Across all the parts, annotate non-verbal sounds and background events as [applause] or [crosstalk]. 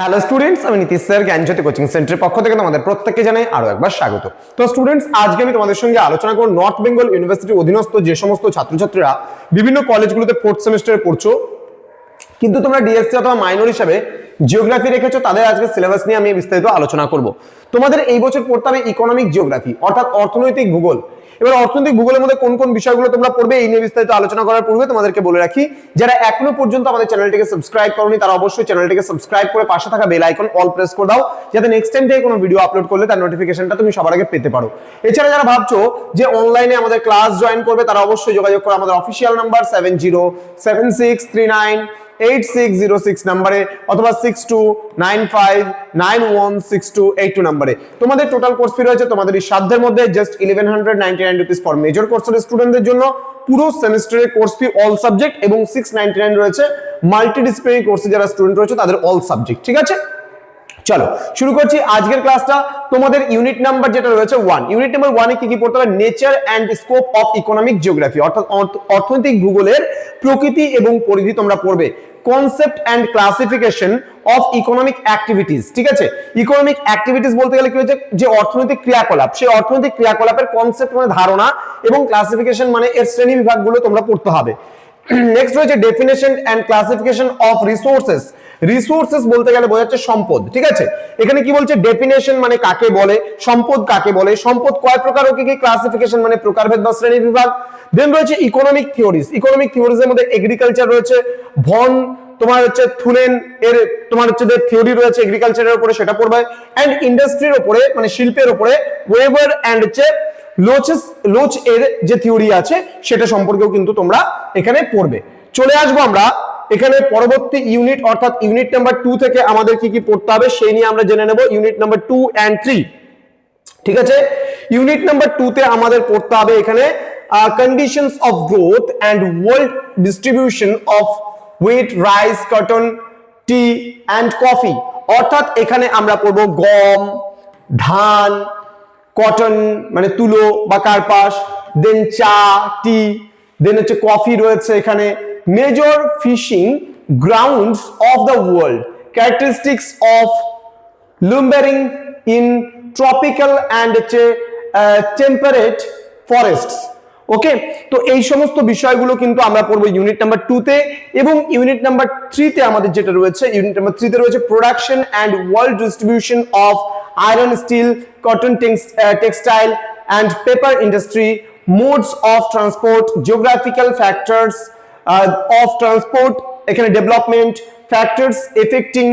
Hello students আমি Nitish sir, জ্ঞানজ্যোতি coaching সেন্টারের পক্ষ থেকে তোমাদের প্রত্যেককে জানাই আরও একবার স্বাগত। তো স্টুডেন্টস আজকে আমি তোমাদের সঙ্গে আলোচনা করব নর্থ বেঙ্গল ইউনিভার্সিটির অধীনস্থ যে সমস্ত ছাত্রছাত্রীরা বিভিন্ন কলেজগুলোতে ফোর্থ সেমিস্টারে পড়ছো। কিন্তু তোমরা ডিএসসি অথবা মাইনর হিসাবে জিওগ্রাফি রেখেছো, তাদের আজকে সিলেবাস নিয়ে আমি বিস্তারিত আলোচনা করব। তোমাদের এই বছর পড়তে হবে ইকোনমিক জিওগ্রাফি অর্থাৎ অর্থনৈতিক ভূগোল। এবার অর্থনৈতিক ভূগোলের মধ্যে কোন কোন বিষয়গুলো তোমরা পড়বে, এই নিয়ে বিস্তারিত আলোচনা করার পূর্বে তোমাদেরকে বলে রাখি, যারা এখনও পর্যন্ত আমাদের চ্যানেলটিকে সাবস্ক্রাইব করনি, তারা অবশ্যই চ্যানেলটিকে সাবস্ক্রাইব করে পাশে থাকা বেল আইকন অল প্রেস করে দাও, যাতে নেক্সট টাইম থেকে কোনো ভিডিও আপলোড করলে তার নোটিফিকেশনটা তুমি সবার আগে পেতে পারো। এছাড়া যারা ভাবছ যে অনলাইনে আমাদের ক্লাস জয়েন করবে, তারা অবশ্যই যোগাযোগ করো, আমাদের official number seven zero seven six three nine eight six অথবা সিক্স টু নাম্বারে তোমাদের টোটাল কোর্স ফি রয়েছে, তোমাদের এই সাধ্যের মধ্যে just eleven hundred ninety nine rupees for major কোর্সের স্টুডেন্টদের জন্য পুরো সেমিস্টারের কোর্স ফি অল সাবজেক্ট এবং সিক্স নাইনটি নাইন রয়েছে। মাল্টিডিসিপ্লিনারি কোর্সে যারা স্টুডেন্ট রয়েছে, তাদের অল সাবজেক্ট ঠিক আছে? চলো, শুরু করছি আজকের ক্লাসটা তোমাদের ইউনিট নাম্বার যেটা রয়েছে ওয়ান ইউনিট নাম্বার ওয়ানে কি কি পড়তে হবে? Nature and scope of economic geography অর্থাৎ অর্থনৈতিক ভূগোলের প্রকৃতি এবং পরিধি তোমরা পড়বে। Concept and classification of economic activities ঠিক আছে? ইকোনমিক অ্যাক্টিভিটিস বলতে গেলে কি হচ্ছে যে অর্থনৈতিক ক্রিয়াকলাপ, সেই অর্থনৈতিক ক্রিয়াকলাপের কনসেপ্ট মানে ধারণা এবং ক্লাসিফিকেশন মানে এর শ্রেণি বিভাগগুলো তোমরা পড়তে হবে। [clears throat] নেক্সট রয়েছে definition and classification of resources resources বলতে গেলে বোঝাচ্ছে সম্পদ, ঠিক আছে? এখানে কি বলছে? ডেফিনেশন মানে কাকে বলে? সম্পদ কাকে বলে? সম্পদ কয় প্রকার ও কি কি? ক্লাসিফিকেশন মানে প্রকারভেদ বা শ্রেণি বিভাগ। দেন রয়েছে ইকোনমিক থিওরিজ ইকোনমিক থিওরিজ এর মধ্যে এগ্রিকালচার রয়েছে ভন তোমার হচ্ছে থুলেন, এর তোমার হচ্ছে যে থিওরি রয়েছে এগ্রিকালচারের উপরে সেটা পড়বে। এন্ড ইন্ডাস্ট্রির উপরে মানে শিল্পের উপরে ওয়েবার এন্ড হচ্ছে লোচেস লোচ এর যে থিওরি আছে, সেটা সম্পর্কেও কিন্তু তোমরা এখানে পড়বে। চলে আসব আমরা এখানে পরবর্তী ইউনিট অর্থাৎ ইউনিট নাম্বার টু থেকে আমাদের কি কি পড়তে হবে, সেই নিয়ে আমরা জেনে নেব। Unit number two and three ঠিক আছে? ইউনিট নাম্বার টু তে আমাদের পড়তে হবে এখানে conditions of growth and world distribution of wheat rice cotton tea and coffee অর্থাৎ এখানে আমরা পড়ব গম, ধান কটন মানে তুলো বা কার্পাস দেন চা টি দেন হচ্ছে কফি রয়েছে এখানে। Major fishing grounds of the world characteristics of lumbering in tropical and হচ্ছে টেম্পারেট ফরেস্টস ওকে তো এই সমস্ত বিষয়গুলো কিন্তু আমরা পড়ব ইউনিট নাম্বার টু তে এবং ইউনিট নাম্বার থ্রিতে আমাদের যেটা রয়েছে ইউনিট নাম্বার থ্রিতে রয়েছে production and world distribution of iron steel cotton textile and paper industry modes of transport geographical factors of transport এখানে ডেভেলপমেন্ট ফ্যাক্টরস এফেক্টিং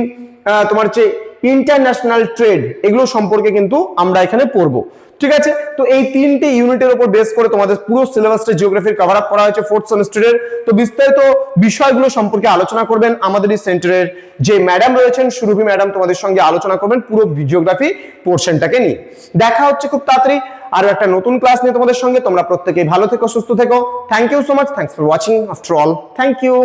তোমার হচ্ছে ইন্টারন্যাশনাল ট্রেড এগুলো সম্পর্কে কিন্তু আমরা এখানে পড়ব। ঠিক আছে? তো এই তিনটে ইউনিটের উপর বেস করে তোমাদের পুরো সিলেবাসটা জিওগ্রাফির কভার আপ করা হয়েছে ফোর্থ সেমিস্টারের তো বিস্তারিত বিষয়গুলো সম্পর্কে আলোচনা করবেন আমাদের এই সেন্টারের যে ম্যাডাম রয়েছেন, সুরভি ম্যাডাম তোমাদের সঙ্গে আলোচনা করবেন পুরো জিওগ্রাফি পোর্শনটাকে নিয়ে। দেখা হচ্ছে খুব তাড়াতাড়ি। আরও একটা নতুন ক্লাস নিয়ে তোমাদের সঙ্গে। তোমরা প্রত্যেকেই ভালো থেকো, সুস্থ থেকো। Thank you so much thanks for watching after all thank you